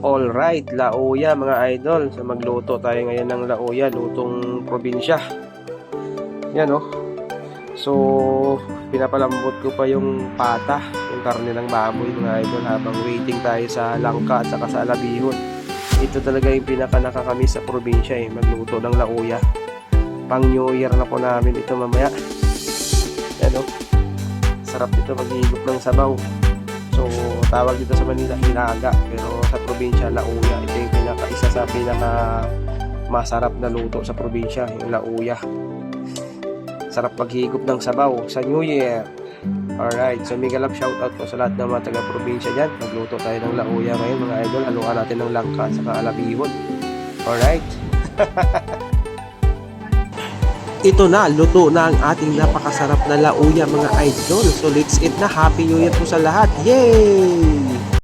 Alright, lauya mga idol. So magluto tayo ngayon ng lauya, lutong probinsya. Yan oh. So, pinapalambot ko pa yung pata, yung karne ng baboy mga idol habang waiting tayo sa langka at saka sa alabihon. Ito talaga yung pinaka nakakamiss sa probinsya eh, magluto ng lauya. Pang New Year na po namin ito mamaya. Yan oh. Sarap ito maghihigop ng sabaw. Tawag dito sa Manila, Hilaga. Pero sa probinsya, Lauya. Ito yung pinaka, isa sa pinaka masarap na luto sa probinsya, yung Lauya. Sarap maghigop ng sabaw sa New Year. Alright, so mega love shoutout po sa lahat ng mga taga-probinsya dyan. Magluto tayo ng Lauya ngayon mga idol. Haluan natin ng langka at saka alabihon. Alright. Ito na, luto na ang ating napakasarap na lauya mga idol. So let's eat na. Happy New Year po sa lahat. Yay!